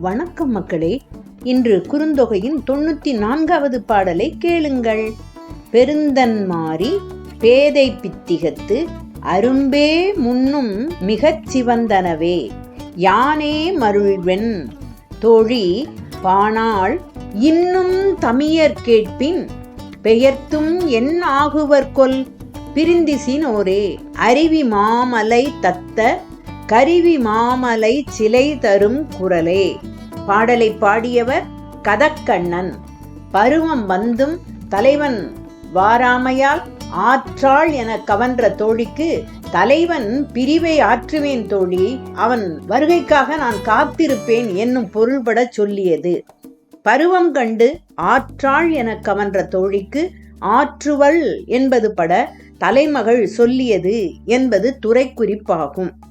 வணக்கம் மக்களே. இன்று குறுந்தொகையின் தொண்ணூத்தி நான்காவது பாடலை கேளுங்கள். பெருந்தன் மாறி பேதை பித்திகத்து அரும்பே முன்னும் மிகச் சிவந்தனவே. யானே மருள்வெண் தோழி பானால் இன்னும் தமியர் கேட்பின் பெயர்த்தும் என் ஆகுவர் கொல். பிரிந்திசினோரே அருவி மாமலை தத்த கருவி மாமலை சிலை தரும் குரலே. பாடலை பாடியவர் கதக்கண்ணன். பருவம் வந்தும் தலைவன் வாராமையால் ஆற்றாள் என கவன்ற தோழிக்கு தலைவன் பிரிவை ஆற்றுவேன் தோழி அவன் வருகைக்காக நான் காத்திருப்பேன் என்னும் பொருள்பட சொல்லியது. பருவம் கண்டு ஆற்றாள் என கவன்ற தோழிக்கு ஆற்றுவள் என்பது பட தலைமகள் சொல்லியது என்பது துறை குறிப்பாகும்